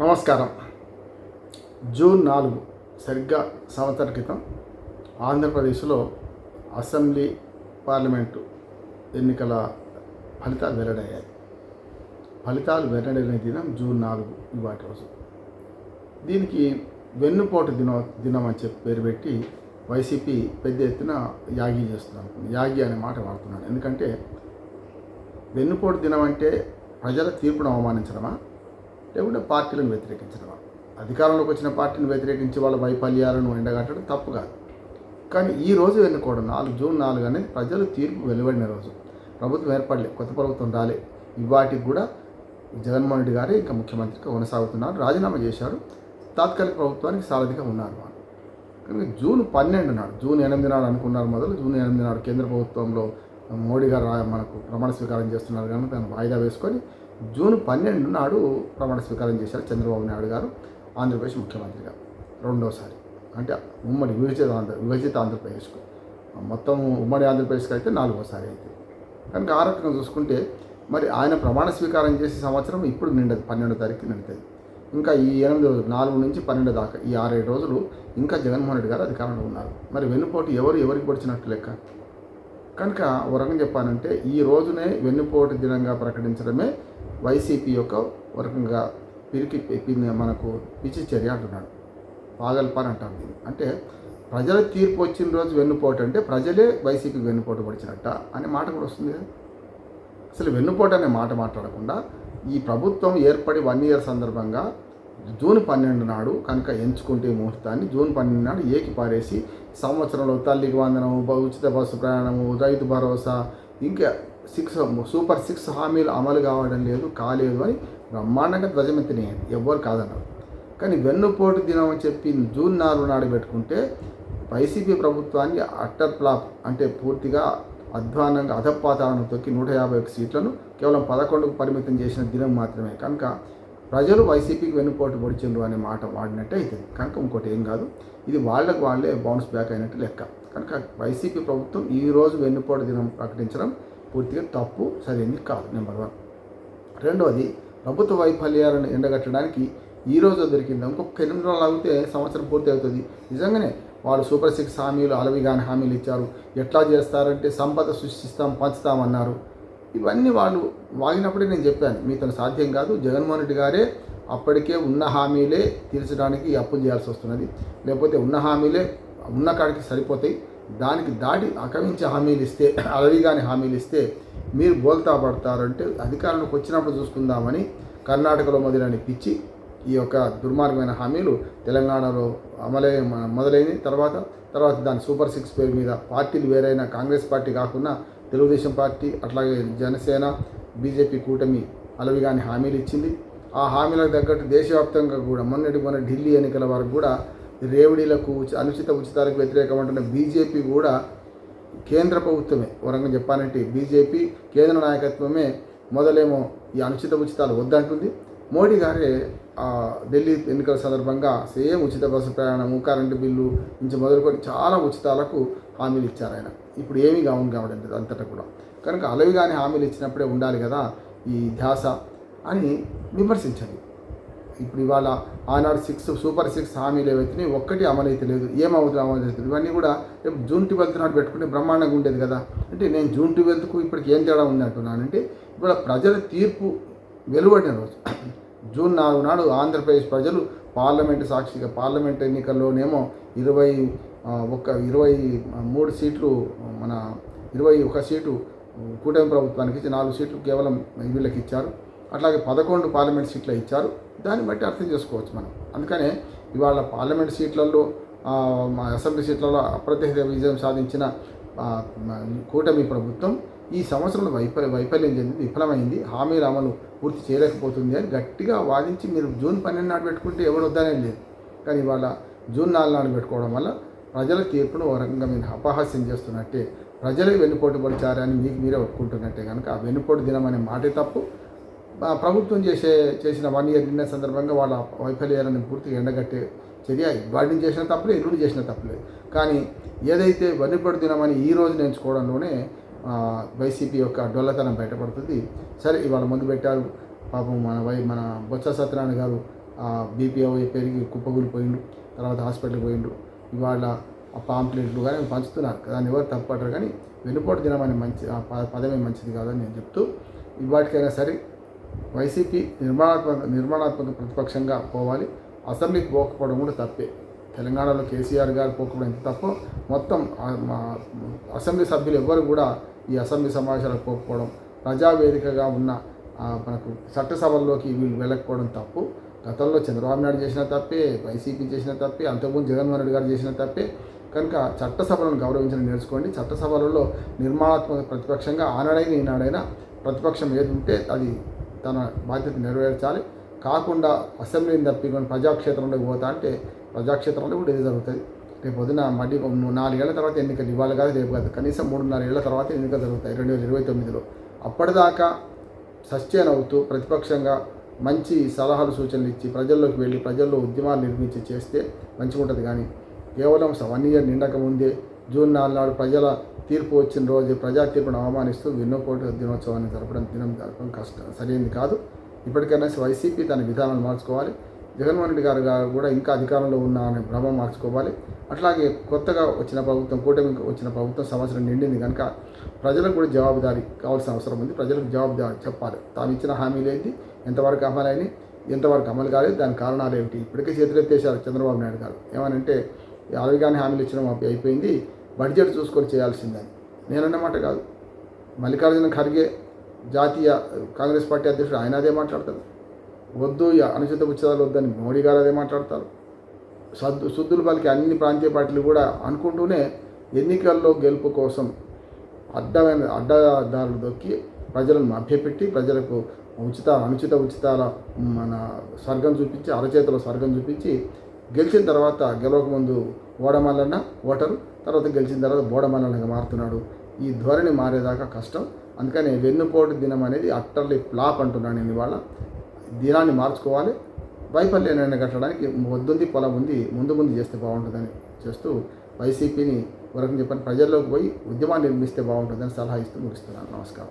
నమస్కారం. జూన్ నాలుగు సరిగ్గా సంవత్సర క్రితం ఆంధ్రప్రదేశ్లో అసెంబ్లీ పార్లమెంటు ఎన్నికల ఫలితాలు వెల్లడయ్యాయి. ఫలితాలు వెల్లడైన దినం జూన్ నాలుగు ఇవాటి రోజు. దీనికి వెన్నుపోటు దినం దినం అని చెప్పి పేరు పెట్టి వైసీపీ పెద్ద ఎత్తున యాగి చేస్తున్నాను యాగి అనే మాట వాడుతున్నాను ఎందుకంటే వెన్నుపోటు దినం అంటే ప్రజల తీర్పును అవమానించడమా? లేకుంటే పార్టీలను వ్యతిరేకించడమా అధికారంలోకి వచ్చిన పార్టీని వ్యతిరేకించి వాళ్ళ వైఫల్యాలను ఎండగట్టడం తప్పు కాదు. కానీ ఈ రోజు ఎన్నుకోవడం నాలుగు జూన్ నాలుగు అనేది ప్రజలు తీర్పు వెలువడిన రోజు. ప్రభుత్వం ఏర్పడలే కొత్త ప్రభుత్వం రాలే. ఇవాటికి కూడా జగన్మోహన్ రెడ్డి గారే ఇంకా ముఖ్యమంత్రిగా కొనసాగుతున్నారు రాజీనామా చేశారు. తాత్కాలిక ప్రభుత్వానికి సారథిగా ఉన్నారు వాళ్ళు. కనుక జూన్ పన్నెండు నాడు జూన్ ఎనిమిది నాడు అనుకున్నారు మొదలు జూన్ ఎనిమిది నాడు కేంద్ర ప్రభుత్వంలో మోడీ గారు మనకు ప్రమాణ స్వీకారం చేస్తున్నారు కనుక దాన్ని వాయిదా వేసుకొని జూన్ పన్నెండు నాడు ప్రమాణ స్వీకారం చేశారు చంద్రబాబు నాయుడు గారు ఆంధ్రప్రదేశ్ ముఖ్యమంత్రిగా రెండోసారి. అంటే ఉమ్మడి విభజిత ఆంధ్ర విభజిత ఆంధ్రప్రదేశ్కు మొత్తం ఉమ్మడి ఆంధ్రప్రదేశ్కి అయితే నాలుగోసారి అయితే. కనుక ఆ రకంగా చూసుకుంటే మరి ఆయన ప్రమాణ స్వీకారం చేసే సంవత్సరం ఇప్పుడు నిండదు పన్నెండో తారీఖు నిండుతుంది ఇంకా ఈ ఎనిమిది రోజులు నాలుగు నుంచి పన్నెండు దాకా ఈ ఆరేడు రోజులు ఇంకా జగన్మోహన్ రెడ్డి గారు అధికారంలో ఉన్నారు. మరి వెన్నుపోటు ఎవరు ఎవరికి పొడిచినట్టు లెక్క? కనుక ఒక రకంగా చెప్పానంటే ఈ రోజునే వెన్నుపోటు దినంగా ప్రకటించడమే వైసీపీ యొక్క ఒక రకంగా పిరికి మనకు పిచ్చి చర్య అంటున్నాడు. పాగల్పాన్ అంటాం దీన్ని. అంటే ప్రజల తీర్పు వచ్చిన రోజు వెన్నుపోటు అంటే ప్రజలే వైసీపీ వెన్నుపోటు పడిచినట్ట అనే మాట కూడా వస్తుంది అసలు వెన్నుపోటు అనే మాట మాట్లాడకుండా ఈ ప్రభుత్వం ఏర్పడి వన్ ఇయర్ సందర్భంగా జూన్ పన్నెండు నాడు కనుక ఎంచుకుంటే ముహూర్తాన్ని జూన్ పన్నెండు నాడు ఏకి పారేసి సంవత్సరంలో తల్లికి వందనము ఉచిత బస్సు ప్రయాణము రైతు భరోసా ఇంకా సిక్స్ సూపర్ సిక్స్ హామీలు అమలు కావడం లేదు కాలేదు అని బ్రహ్మాండంగా ధ్వజమెత్తినాయి ఎవ్వరు కాదన్నారు. కానీ వెన్నుపోటు దినం అని చెప్పి జూన్ నాలుగు నాడు పెట్టుకుంటే వైసీపీ ప్రభుత్వాన్ని అట్టర్ ఫ్లాప్ అంటే పూర్తిగా అధ్వానంగా అధపాతాలను తొక్కి నూట యాభై ఒక సీట్లను కేవలం పదకొండుకు పరిమితం చేసిన దినం మాత్రమే. కనుక ప్రజలు వైసీపీకి వెన్నుపోటు పొడిచిండ్రు అనే మాట వాడినట్టే అవుతుంది కనుక ఇంకోటి ఏం కాదు ఇది వాళ్ళకు వాళ్ళే బౌన్స్ బ్యాక్ అయినట్టు లెక్క. కనుక వైసీపీ ప్రభుత్వం ఈ రోజు వెన్నుపోటు దినం ప్రకటించడం పూర్తిగా తప్పు సరైనది కాదు నెంబర్ వన్ రెండవది ప్రభుత్వ వైఫల్యాలను ఎండగట్టడానికి ఈ రోజు దొరికింది. ఇంకొక ఎనిమిది రోజులు ఆగితే సంవత్సరం పూర్తి అవుతుంది. నిజంగానే వాళ్ళు సూపర్ సిక్స్ హామీలు అలవి కానీ హామీలు ఇచ్చారు. ఎట్లా చేస్తారంటే సంపద సృష్టిస్తాం పంచుతామన్నారు ఇవన్నీ వాళ్ళు వాగినప్పుడే నేను చెప్పాను మీతో సాధ్యం కాదు జగన్మోహన్ రెడ్డి గారే అప్పటికే ఉన్న హామీలే తీర్చడానికి అప్పులు చేయాల్సి వస్తున్నది. లేకపోతే ఉన్న హామీలే ఉన్న కాడికి సరిపోతాయి. దానికి దాటి అకమించే హామీలు ఇస్తే అలవి కాని హామీలు ఇస్తే మీరు బోల్తా పడతారంటే అధికారంలోకి వచ్చినప్పుడు చూసుకుందామని కర్ణాటకలో మొదలైన పిచ్చి ఈ యొక్క దుర్మార్గమైన హామీలు తెలంగాణలో అమలై మొదలైన తర్వాత తర్వాత దాని సూపర్ సిక్స్ పేరు మీద పార్టీలు వేరైన కాంగ్రెస్ పార్టీ కాకుండా తెలుగుదేశం పార్టీ అట్లాగే జనసేన బీజేపీ కూటమి అలవిగాని హామీలు ఇచ్చింది. ఆ హామీలకు తగ్గట్టు దేశవ్యాప్తంగా కూడా మొన్నటి మొన్న ఢిల్లీ ఎన్నికల వరకు కూడా రేవడీలకు ఉచి- అనుచిత ఉచితాలకు వ్యతిరేకమంటున్న బీజేపీ కూడా కేంద్ర ప్రభుత్వమే. వరంగా చెప్పాలంటే బీజేపీ కేంద్ర నాయకత్వమే. మొదలేమో ఈ అనుచిత ఉచితాలు వద్దంటుంది. మోడీ గారే ఢిల్లీ ఎన్నికల సందర్భంగా సేమ్ ఉచిత బస్సు ప్రయాణము కరెంటు బిల్లు నుంచి మొదలుకొని చాలా ఉచితాలకు హామీలు ఇచ్చారు ఆయన. ఇప్పుడు ఏమీ కావును కావడం లేదు అంతటా కూడా. కనుక అలవి కానీ హామీలు ఇచ్చినప్పుడే ఉండాలి కదా ఈ ధ్యాస అని విమర్శించండి ఇప్పుడు ఇవాళ ఆనాడు సిక్స్ సూపర్ సిక్స్ హామీలు ఏవైతే ఒక్కటి అమలు లేదు. ఏమవుతుంది అమలు ఇవన్నీ కూడా రేపు జూన్ ట్వెల్త్ నాడు పెట్టుకుంటే బ్రహ్మాండంగా ఉండేది కదా. అంటే నేను జూన్ ట్వెల్త్కు ఇప్పటికి ఏం తేడా ఉంది అంటున్నానంటే ఇవాళ ప్రజల తీర్పు వెలువడిన రోజు జూన్ నాలుగు నాడు ఆంధ్రప్రదేశ్ ప్రజలు పార్లమెంటు సాక్షిగా పార్లమెంట్ ఎన్నికల్లోనేమో ఇరవై ఒక ఇరవై మూడు సీట్లు మన ఇరవై ఒక సీటు కూటమి ప్రభుత్వానికి ఇచ్చి నాలుగు సీట్లు కేవలం వీళ్ళకి ఇచ్చారు. అట్లాగే పదకొండు పార్లమెంట్ సీట్లు ఇచ్చారు. దాన్ని బట్టి అర్థం చేసుకోవచ్చు మనం. అందుకనే ఇవాళ పార్లమెంట్ సీట్లలో మా అసెంబ్లీ సీట్లలో అప్రత్యక్ష విజయం సాధించిన కూటమి ప్రభుత్వం ఈ సంవత్సరంలో వైఫల్య వైఫల్యం చెందింది విఫలమైంది. హామీల అమలు పూర్తి చేయలేకపోతుంది అని గట్టిగా వాదించి మీరు జూన్ పన్నెండు నాడు పెట్టుకుంటే ఎవరు వద్దనే లేదు. కానీ ఇవాళ జూన్ నాలుగు నాడు పెట్టుకోవడం వల్ల ప్రజల తీర్పును ఒక రకంగా మీరు అపహాస్యం చేస్తున్నట్టే ప్రజలే వెన్నుపోటు పడిచారని మీకు మీరే ఒప్పుకుంటున్నట్టే కనుక ఆ వెన్నుపోటు దినం అనే మాటే తప్పు. ప్రభుత్వం చేసే చేసిన వన్ ఇయర్ డిన్నర్ సందర్భంగా వాళ్ళ వైఫల్యాలను పూర్తిగా ఎండగట్టే చర్య వాడిని చేసిన తప్పులే ఎల్లుండి చేసిన తప్పులే. కానీ ఏదైతే వన్నిపడి దినమని ఈ రోజు నేర్చుకోవడంలోనే వైసీపీ యొక్క డొల్లతనం బయటపడుతుంది. సరే ఇవాళ ముందు పెట్టారు. పాపం మన వై మన బొత్స సత్యనారాయణ గారు బీపీఓ పెరిగి కుప్పగూలిపోయిండు తర్వాత హాస్పిటల్కి పోయిండు ఇవాళ ఆ పాంప్లెట్లు కానీ పంచుతున్నారు. దాన్ని ఎవరు తప్పటరు కానీ వెనుపోటు దినం మంచి ప- పదమే మంచిది కాదని నేను చెప్తూ ఇవాటికైనా సరే వైసీపీ నిర్మాణాత్మక నిర్మాణాత్మక ప్రతిపక్షంగా పోవాలి. అసెంబ్లీకి పోకపోవడం కూడా తప్పే. తెలంగాణలో కేసీఆర్ గారు పోకపోవడం ఎంత తప్పో మొత్తం మా అసెంబ్లీ సభ్యులు ఎవ్వరు కూడా ఈ అసెంబ్లీ సమావేశాలకు పోకపోవడం ప్రజావేదికగా ఉన్న మనకు చట్టసభల్లోకి వీళ్ళు వెళ్ళకపోవడం తప్పు. గతంలో చంద్రబాబు నాయుడు చేసిన తప్పే వైసీపీ చేసిన తప్పే అంతకుముందు జగన్మోహన్ రెడ్డి గారు చేసిన తప్పే. కనుక చట్టసభలను గౌరవించడం నేర్చుకోండి. చట్టసభలలో నిర్మాణాత్మక ప్రతిపక్షంగా ఆనాడైనా ఈనాడైనా ప్రతిపక్షం ఏది ఉంటే అది తన బాధ్యత నెరవేర్చాలి. కాకుండా అసెంబ్లీని తప్పి ప్రజాక్షేత్రంలోకి పోతా అంటే ప్రజాక్షేత్రంలో కూడా ఇది జరుగుతుంది రేపు పొద్దున మళ్ళీ నాలుగేళ్ళ తర్వాత ఎన్నికలు ఇవాళ కాదు రేపు కాదు కనీసం మూడున్నర ఏళ్ళ తర్వాత ఎన్నికలు జరుగుతాయి రెండు వేల ఇరవై తొమ్మిదిలో. అప్పటిదాకా సస్టైన్ అవుతూ ప్రతిపక్షంగా మంచి సలహాలు సూచనలు ఇచ్చి ప్రజల్లోకి వెళ్ళి ప్రజల్లో ఉద్యమాలు నిర్మించి చేస్తే మంచిగా ఉంటుంది కానీ కేవలం వన్ ఇయర్ నిండక ముందే జూన్ నాలుగు నాడు ప్రజల తీర్పు వచ్చిన రోజు ప్రజా తీర్పును అవమానిస్తూ వెన్నోకోట దినోత్సవాన్ని జరపడం దినం జరపడం కష్టం సరైనది కాదు. ఇప్పటికైనా వైసీపీ తన విధానాలు మార్చుకోవాలి. జగన్మోహన్ రెడ్డి గారు గారు కూడా ఇంకా అధికారంలో ఉన్న అనే భ్రమం మార్చుకోవాలి. అట్లాగే కొత్తగా వచ్చిన ప్రభుత్వం కూటమి వచ్చిన ప్రభుత్వం సంవత్సరం నిండింది కనుక ప్రజలకు కూడా జవాబుదారీ కావాల్సిన అవసరం ఉంది. ప్రజలకు జవాబుదారి చెప్పాలి. తాము ఇచ్చిన హామీలు ఏంటి? ఎంతవరకు అమలైనవి ఎంతవరకు అమలు కాలేదు? దాని కారణాలు ఏమిటి? ఇప్పటికే చేతులెత్తేశారు చంద్రబాబు నాయుడు గారు. ఏమనంటే అరవిగానే హామీలు ఇచ్చిన అప్పు- అయిపోయింది. బడ్జెట్ చూసుకొని చేయాల్సిందని నేనన్నమాట కాదు. మల్లికార్జున ఖర్గే జాతీయ కాంగ్రెస్ పార్టీ అధ్యక్షుడు ఆయన అదే మాట్లాడతారు. వద్దు అనుచిత ఉచితాలు వద్దని మోడీ గారు అదే మాట్లాడతారు. సద్దు శుద్ధులు పలికి అన్ని ప్రాంతీయ పార్టీలు కూడా అనుకుంటూనే ఎన్నికల్లో గెలుపు కోసం అడ్డమైన అడ్డదారులు దొక్కి ప్రజలను మభ్యపెట్టి ప్రజలకు ఉచిత అనుచిత ఉచితాల మన స్వర్గం చూపించి అరచేతిలో స్వర్గం చూపించి గెలిచిన తర్వాత గెలవకముందు ఓడమల్లన్న ఓటరు తర్వాత గెలిచిన తర్వాత బోడమల్లన్నగా మారుతున్నాడు. ఈ ధోరణి మారేదాకా కష్టం. అందుకని వెన్నుపోటు దినం అనేది అట్టర్లీ ఫ్లాప్ అంటున్నాను నేను ఇవాళ. దినాన్ని మార్చుకోవాలి. వైఫల్యాన్ని కట్టడానికి వద్దుంది పొలం ఉంది ముందు ముందు చేస్తే బాగుంటుందని చేస్తూ వైసీపీని వరకు చెప్పని ప్రజల్లోకి పోయి ఉద్యమాన్ని నిర్మిస్తే బాగుంటుందని సలహా ఇస్తూ ముగిస్తున్నాను. నమస్కారం.